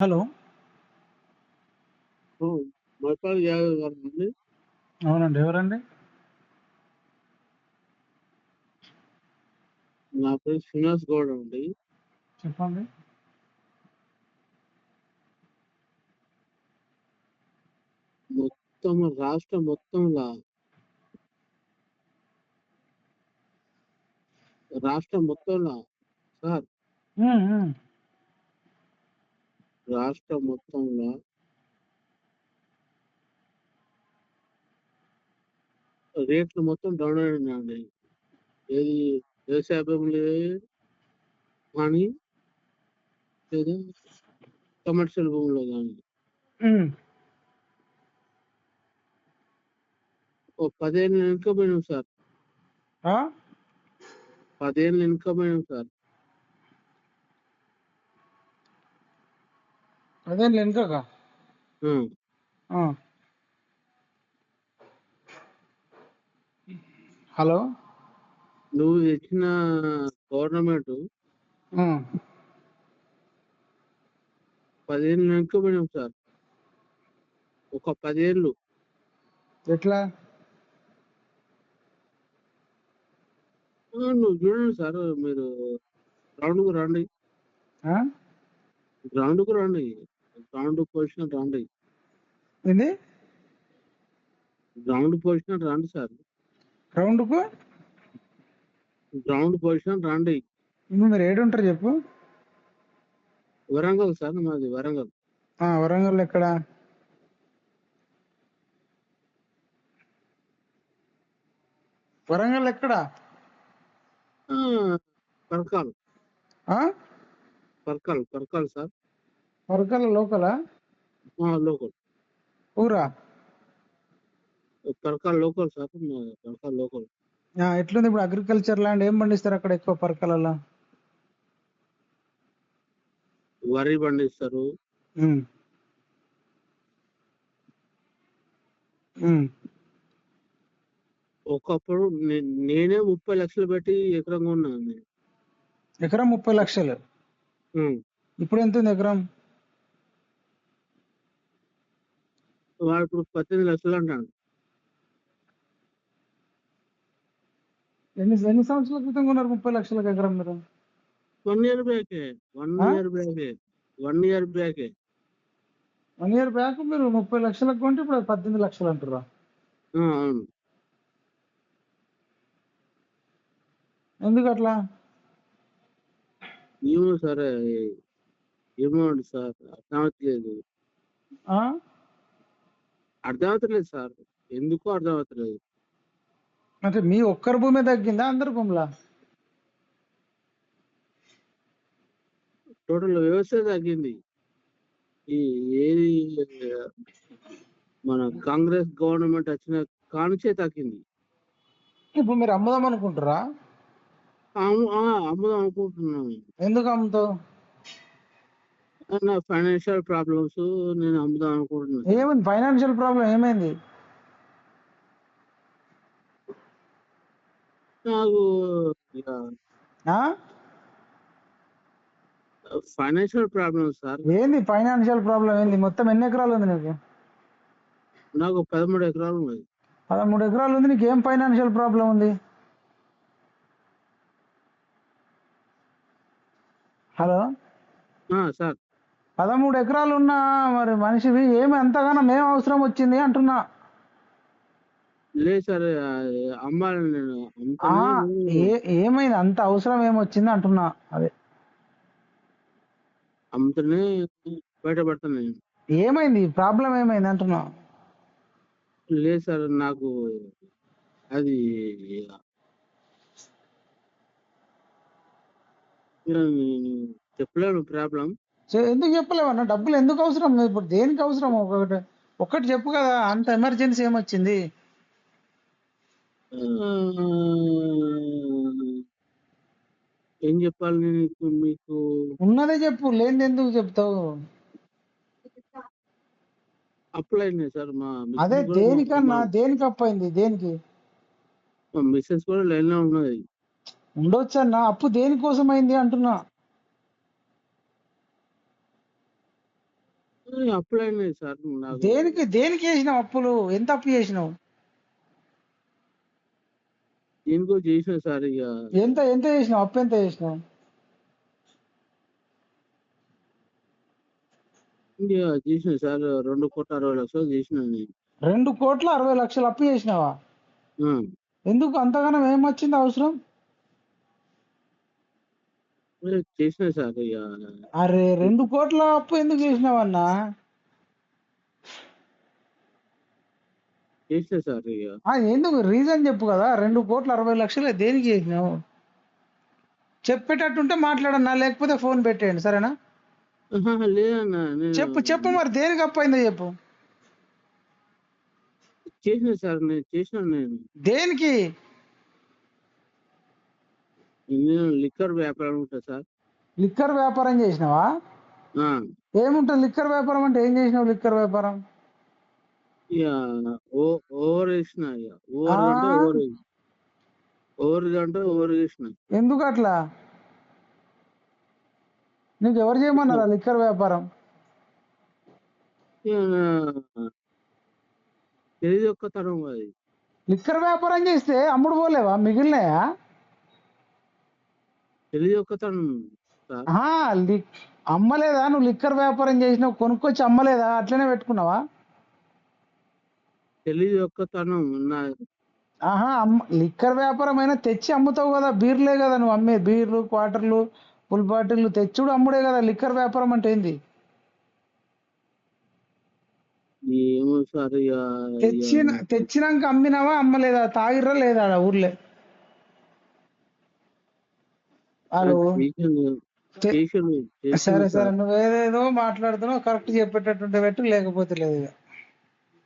Hello Yadav గారండి? అవునండి. ఎవరండి? నా పేరు శ్రీనివాస్ గౌడ్ అండి. చెప్పండి. మొత్తం రాష్ట్రం మొత్తంలా రాష్ట్రం మొత్తంలా సార్. రాష్ట్రం మొత్తంలా రేట్లు మొత్తం డౌన్ అయినాయండి. ఏది వ్యవసాయ భూములు కానీ లేదా కమర్షియల్ భూములు. హ్మ్. ఓ 10 ఏళ్ళు వెనక్కిపోయినాం సార్. 10 ఏళ్ళు వెనక్కిపోయినాం సార్. అదేంటి వెనకకా? హ్మ్. ఆ! హలో! నువ్వు తెచ్చిన గవర్నమెంట్ హ్మ్. 10 ఏళ్ళు వెనక్కిపోయినాం సార్. ఒక 10 ఏళ్ళు. ఎట్లా? నువ్వు చూడండి సార్ మీరు గ్రౌండ్‌కి రండి. గ్రౌండ్‌కి రండి. గ్రౌండ్ పొజిషన్ రండి. ఏంది? గ్రౌండ్ పొజిషన్ రండి సార్. గ్రౌండ్‌కు? గ్రౌండ్ పొజిషన్ రండి. ఇప్పుడు మీరు ఏడుంటారు చెప్పు? వరంగల్ సార్ మాది వరంగల్. ఆ! వరంగల్ ఎక్కడ? వరంగల్ ఎక్కడ? ఆ! పరకాల్. ఆ? పరకాల్, పరకాల్ సార్. వరంగల్ లోకలా? ఆ! లోకల్. ఊరా? Parkal local sir. Parkal local. ఎట్లుంది ఇప్పుడు అగ్రికల్చర్ ల్యాండ్ ఏం పండిస్తారు అక్కడ ఎక్కువ పరకాలలో? వరి పండిస్తారు. ఒకప్పుడు నేనే 30 లక్షలు పెట్టి ఎకరం కొన్నానండి. ఎకరం 30 లక్షలు. ఇప్పుడు ఎంతుంది ఎకరం? వాడు ఇప్పుడు 18 లక్షలు అంటాండు. ఎన్ని ఎన్ని సంవత్సరాల క్రితం కొన్నారు 30 లక్షలకు ఎకరం మీరు? 1 ఇయర్ బ్యాకే. 1 ఆ? ఇయర్ బ్యాకే. 1 ఇయర్ బ్యాకే. 1 ఇయర్ బ్యాక్ మీరు 30 లక్షలకు కొంటే ఇప్పుడు 18 లక్షలు అంటుర్రా? ఆ! అవును. ఎందుకట్లా? ఏమో సార్ ఏమో సార్. అర్థమవుతలేదు. ఆ? అర్థమవుతలేదు సార్. ఎందుకో అర్థమవుతలేదు. అంటే మీ ఒక్కరి భూమే తగ్గిందా? అందరి భూములా? టోటల్ వ్యవస్థే తగ్గింది. ఈ ఏది మన కాంగ్రెస్ గవర్నమెంట్ వచ్చిన కానుంచే తగ్గింది. ఇప్పుడు మీరు అమ్ముదాం అనుకుంటుర్రా? అమ్ము ఆ! అమ్ముదాం అనుకుంటున్నాను. ఎందుకు అమ్ముతావు? నా ఫైనాన్షియల్ ప్రాబ్లమ్స్ నేను అమ్ముదాం అనుకుంటున్నా సార్. ఏమైంది ఫైనాన్షియల్ ప్రాబ్లం ఏమైంది? నాకు? Financial problems sir. ఏంది ఫైనాన్షియల్ ప్రాబ్లం ఏంది? మొత్తం ఎన్ని ఎకరాలు ఉంది నీకు? నాకు 13 ఎకరాలు ఉన్నాయి. 13 ఎకరాలు ఉంది నీకు ఏం ఫైనాన్షియల్ ప్రాబ్లం ఉంది? హలో! సార్. 13 ఎకరాలు ఉన్న మరి మనిషివి ఏమి అంతగానం ఏం అవసరం వచ్చింది అంటున్నా? లేదు సార్ ఏ ఏమైంది అంత అవసరం ఏమొచ్చింది అంటున్నా? అదే. అమ్ముతేనే బయటపడతాను నేను. ఏమైంది? ప్రాబ్లం ఏమైంది అంటున్నా? లేదు సార్ నాకు అది చెప్పలేను ప్రాబ్లమ్. సో ఎందుకు చెప్పలేవన్న డబ్బులు ఎందుకు అవసరం? ఇప్పుడు దేనికి అవసరం ఒకటి ఒక్కటి చెప్పు కదా అంత ఎమర్జెన్సీ ఏమొచ్చింది? ఏం చెప్పాలి నేను మీకు? ఉన్నదే చెప్పు లేనిది ఎందుకు చెప్తావు? అప్పులయినాయి సార్ మా అదే దేనికన్నా దేనికి అప్పయింది? దేనికి? మా మిసెస్ కూడా లైన్‌లో ఉన్నది. ఉండొచ్చన్న అప్పు దేనికోసం అయింది అంటున్నా? అప్పులు అయినాయి సార్ నాకు దేనికి దేనికి చేసినావు అప్పులు? ఎంత అప్పు చేసినావు? దేనికో చేసిన సార్ ఇక. ఎంత ఎంత చేసినావు? అప్పు ఎంత చేసినావు? ఇక చేసిన సార్ రెండు కోట్ల అరవై లక్షలు చేసిన నేను. రెండు కోట్ల అరవై లక్షలు అప్పు చేసినావా? ఎందుకు? అంతగానం ఏం వచ్చింది అవసరం? చేసిన సార్ ఇక అరే రెండు కోట్ల అప్పు ఎందుకు చేసినావన్నా చేసిన సార్ ఎందుకు? రీజన్ చెప్పు కదా. రెండు కోట్ల అరవై లక్షలు దేనికి చేసినావు? చెప్పేటట్టుంటే మాట్లాడన్నా లేకపోతే ఫోన్ పెట్టేయండి సరేనా? లేదన్నా నేను చెప్పు చెప్పు మరి దేనికి అప్పు అయిందో చెప్పు. చేసిన సార్ నేను చేసిన నేను. దేనికి? నేను లిక్కర్ వ్యాపారం ఉంటా సార్. లిక్కర్ వ్యాపారం చేసినావా? ఏముంటుంది లిక్కర్ వ్యాపారం అంటే ఏం చేసినావు లిక్కర్ వ్యాపారం? ఓవర్ వేసిన ఓవర్. అంటే ఓవర్ వేసిన. ఓవర్ అంటే ఓవర్ వేసిన ఎందుకు అట్లా? నీకు ఎవరు చేయమన్నారా లిక్కర్ వ్యాపారం? తెలియదు ఒక్కతనం అది. లిక్కర్ వ్యాపారం చేస్తే అమ్ముడు పోలేవా? మిగిలినాయా? లి- అమ్మలేదా? నువ్వు లిక్కర్ వ్యాపారం చేసినావు కొనుక్కొచ్చి అమ్మలేదా? అట్లనే పెట్టుకున్నావా? తెలియదు ఒక్కతనం నా ఆహా అమ్మ లిక్కర్ వ్యాపారం అయినా తెచ్చి అమ్ముతావు కదా బీర్లే కదా నువ్వు అమ్మే బీర్లు క్వార్టర్లు ఫుల్ బాటిల్లు తెచ్చుడు అమ్ముడే కదా లిక్కర్ వ్యాపారం అంటే ఏంది? తెచ్చిన తెచ్చినాక అమ్మినావా అమ్మలేదా? తాగిర్రా లేదా ఊర్లే? సరే సరే నువ్వు ఏదేదో మాట్లాడుతున్నావు కరెక్ట్ చెప్పేటట్టుంటే పెట్టు లేకపోతే లేదు ఇక.